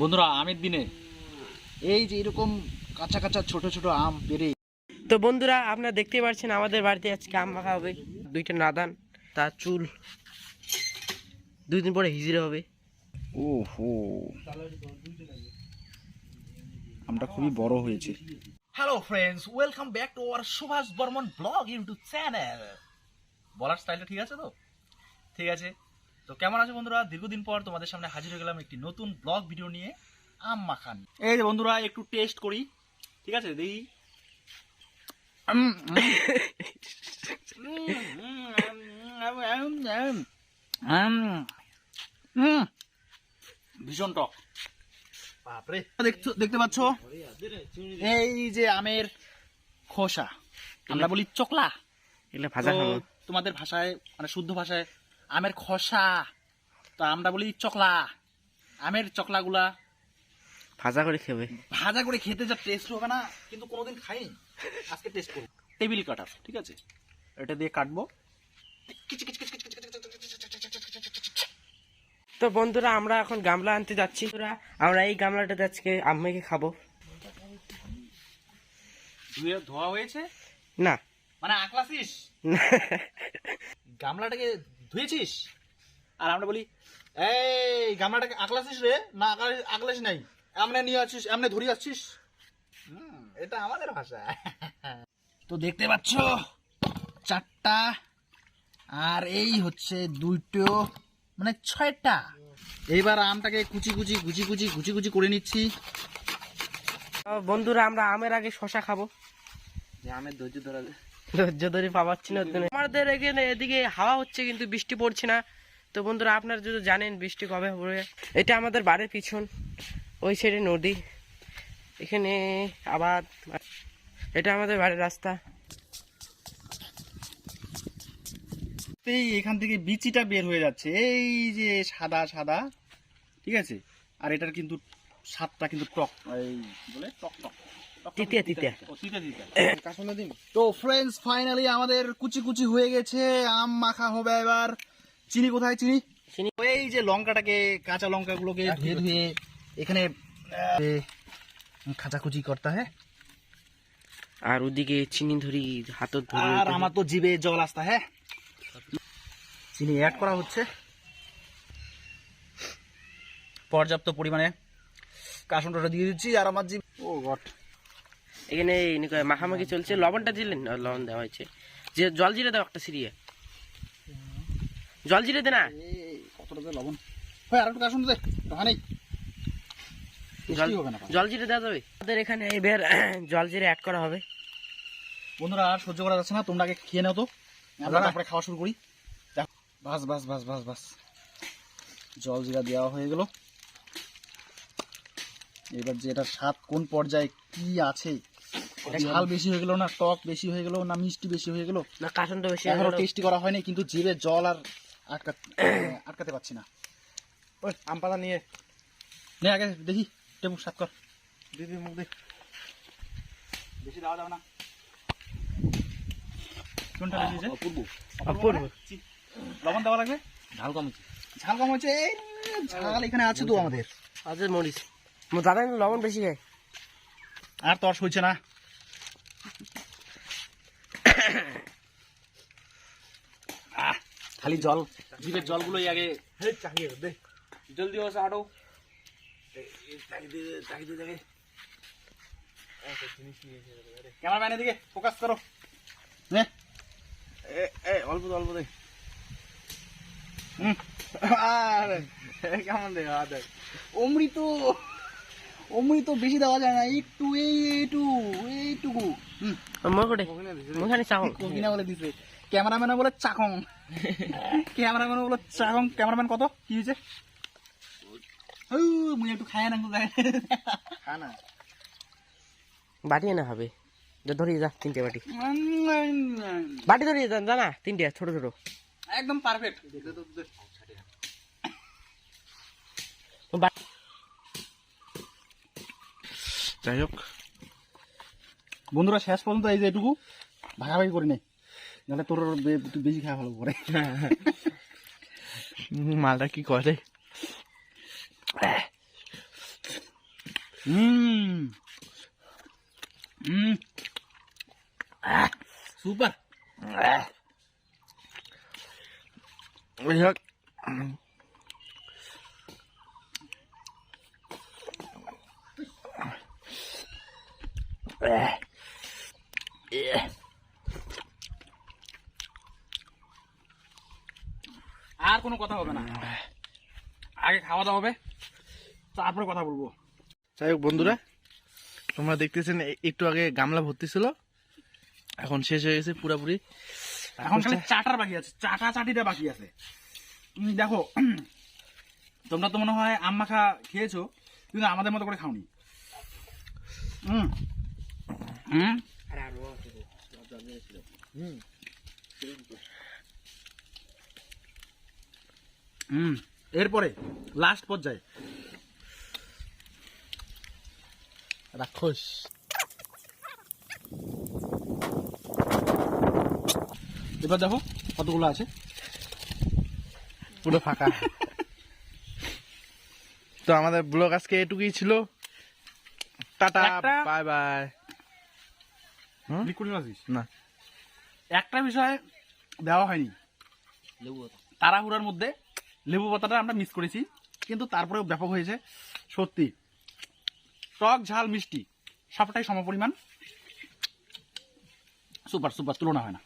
বন্ধুরা আমের দিনে এই যে এরকম কাঁচা কাঁচা ছোট ছোট আম পেরে তো বন্ধুরা আপনারা দেখতে পাচ্ছেন আমাদের বাড়িতে আজকে আম মাখা হবে। দুইটা নাদান তার চুল। দুই দিন পরে হিজড়ে হবে। ও হো আমটা খুবই বড় হয়েছে। Hello friends welcome back to our Subhash Barman blog YouTube channel বলার স্টাইলটা ঠিক আছে তো? ঠিক আছে? তো কেমন আছে বন্ধুরা দীর্ঘদিন পর তোমাদের সামনে হাজির হয়ে গেলাম একটি নতুন ব্লগ ভিডিও নিয়ে আম মাখান এই যে বন্ধুরা একটু টেস্ট করি ঠিক আছে দেখি ভীষণ টক বাপরে দেখতে পাচ্ছ এই যে আমের খোসা আমরা বলি চকলা এগুলো ভাজা তোমাদের ভাষায় মানে শুদ্ধ ভাষায় আমের খোসা তো আমরা বলি চকলা আমের চকলাগুলা ভাজা করে খেবে ভাজা করে খেতে যা টেস্ট হবে না কিন্তু কোনোদিন খাইনি আজকে টেস্ট করব টেবিল কাটার ঠিক আছে এটা দিয়ে কাটবো তো বন্ধুরা আমরা এখন গামলা আনতে যাচ্ছি আমরা এই গামলাটাতে আজকে আম মেখে খাব ধুয়ে ধোয়া হয়েছে না মানে আকলাসিস গামলাটাকে ধুয়েছিস? আর আমরা বলি, এই, গামলাটাকে আকলাসিস রে? না আকলা- আকলাস নাই। এমনি নিয়ে আসছিস এমনি ধরে আসছিস এটা আমাদের ভাষা। তো দেখতে পাচ্ছ, চারটা, আর এই হচ্ছে দুইটো মানে ছয়টা। এইবার আমটাকে কুচি কুচি কুচি কুচি কুচি কুচি করে নিচ্ছি। বন্ধুরা, আমরা আমের আগে শশা খাব। আমের ধৈর্য ধরা ধৈর্য ধরে পাওয়াচ্ছি না আমাদের এখানে এদিকে হাওয়া হচ্ছে কিন্তু বৃষ্টি পড়ছে না। তো বন্ধুরা আপনারা যদি জানেন বৃষ্টি কবে হবে এটা আমাদের বাড়ির পিছন ওই সাইডে নদী। এখানে আবার এটা আমাদের বাড়ির রাস্তা। এই এখান থেকে বিচিটা বের হয়ে যাচ্ছে। এই যে সাদা সাদা ঠিক আছে? আর এটার কিন্তু স্বাদটা কিন্তু টক এই বলে টক টক। তিতে তিতে। তো ফ্রেন্ডস ফাইনালি আমাদের কুচি কুচি হয়ে গেছে। আম মাখা হবে এবার। চিনি কোথায় চিনি? চিনি। এই যে লঙ্কাটাকে কাঁচা লঙ্কাগুলোকে ধুয়ে ধুয়ে এখানে করতে হয়। আর ওদিকে চিনি ধরি হাতত ধরি আর আমার তো জিভে জল আসতে হ্যাঁ? চিনি অ্যাড করা হচ্ছে। পর্যাপ্ত পরিমাণে কাসনটা দিয়ে দিচ্ছি আর আমার জিভ ও গট এখানে মাখামাখি চলছে লবণটা দিলেন লবণ দেওয়া হয়েছে। যে জল জিরে দাও একটা সিরিয়ে। জল জিরে দে না। কতটা লবণ? হয় আর একটু কাসন দে নেই জল জিরে দেওয়া যাবে। আমাদের এখানে এবার জল জিরে অ্যাড করা হবে। বন্ধুরা আর সহ্য করা যাচ্ছে না তোমরা আগে খেয়ে নাও তো। আমরা তারপরে খাওয়া শুরু করি। দেখো, বাস বাস বাস বাস বাস। জল জিরা দেওয়া হয়ে গেল। এবার যে এটার স্বাদ কোন পর্যায়ে কি আছে এটা ঝাল বেশি হয়ে গেল না টক বেশি হয়ে গেল না মিষ্টি বেশি হয়ে গেল? না কাসনটা বেশি এখনও হয়ে টেস্টি করা হয়নি কিন্তু জিভে জল আর আটকা আটকাতে পারছি না। ওই আম পাতা নিয়ে নে আগে দেখি টেবু সাত কর। দিদি মুখ দে। বেশি না। কোনটা বেশি হয়েছে? অপূর্ব। অপূর্ব। লবণ দেওয়া লাগবে? ঝাল কম হচ্ছে ঝাল কম হচ্ছে এই ঝাল এখানে আছে তো আমাদের। আজ মরিচ। মো দাদা লবণ বেশি খায়। আর তর সইছে না। খালি জল জিভের জলগুলোই আগে জলদি হচ্ছে আটো ক্যামেরাম্যান এদিকে ফোকাস করো। অল্প দে, অল্প দে। হুম। আরে, কেমন দে দেখ। অমৃত অমৃত বেশি দেওয়া যায় না একটু এই এইটু এইটুকু হুম। মই করে মুখানি চাও। কবিনা বলে দিছে। ক্যামেরাম্যান বলে চাকং ক্যামেরাম্যান বলে চাকং ক্যামেরাম্যান কত? কি হয়েছে মুই একটু খায় না? খা না। বাটি এনে হবে যা ধরিয়ে যা তিনটে বাটি বাটি ধরিয়ে যান জানা তিনটে ছোট ছোট। একদম পারফেক্ট বা- যাই হোক বন্ধুরা শেষ পর্যন্ত এই যে এটুকু। ভাগাভাগি করি নাই। নাহলে তোর বেশি খাওয়া ভালো করে। মালটা কি করে? সুপার। হোক, আর কোনো কথা হবে না। আগে খাওয়া দাওয়া হবে তারপরে কথা বলব। যাই হোক বন্ধুরা তোমরা দেখতেছেন একটু আগে গামলা ভর্তি ছিল এখন শেষ হয়ে গেছে পুরাপুরি। এখন খালি চাটার বাকি আছে চাটা চাটিটা বাকি আছে। দেখো তোমরা তো মনে হয় আম মাখা খেয়েছো কিন্তু আমাদের মতো করে খাওনি। হুম হুম হুম। এরপরে লাস্ট পর্যায়ে। রাক্ষস। এবার দেখো কতগুলো আছে। পুরো ফাঁকা। তো আমাদের ব্লগ আজকে এটুকুই ছিল। টাটা বাই বাই লিকুইড মাছিস না। একটা বিষয় দেওয়া হয়নি। তাড়াহুড়ার মধ্যে লেবু পাতাটা আমরা মিস করেছি কিন্তু তারপরেও ব্যাপক হয়েছে সত্যি। টক ঝাল মিষ্টি সবটাই সমপরিমাণ। সুপার সুপার তুলনা হয় না।